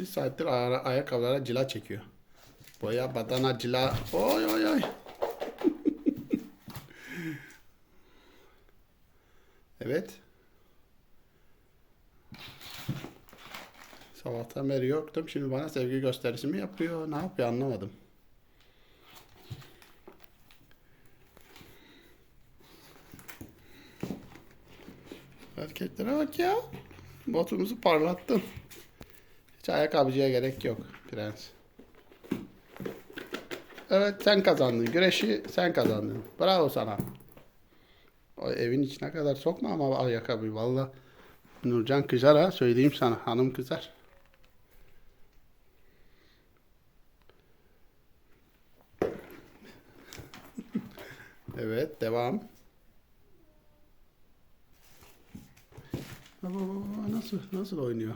Bir saattir ara- ayakkabılara cila çekiyor. Boya, badana, cila. Oy oy oy. evet. Sabahtan beri yoktum. Şimdi bana sevgi gösterisi mi yapıyor? Ne yapıyor anlamadım. Hareketlere bak ya. Botumuzu parlattın. Hiç ayakkabıcıya gerek yok prens. Evet sen kazandın. Güreşi sen kazandın. Bravo sana. O evin içine kadar sokma ama ayakkabıyı. Valla Nurcan kızar ha söyleyeyim sana. Hanım kızar. evet devam. Nasıl nasıl oynuyor?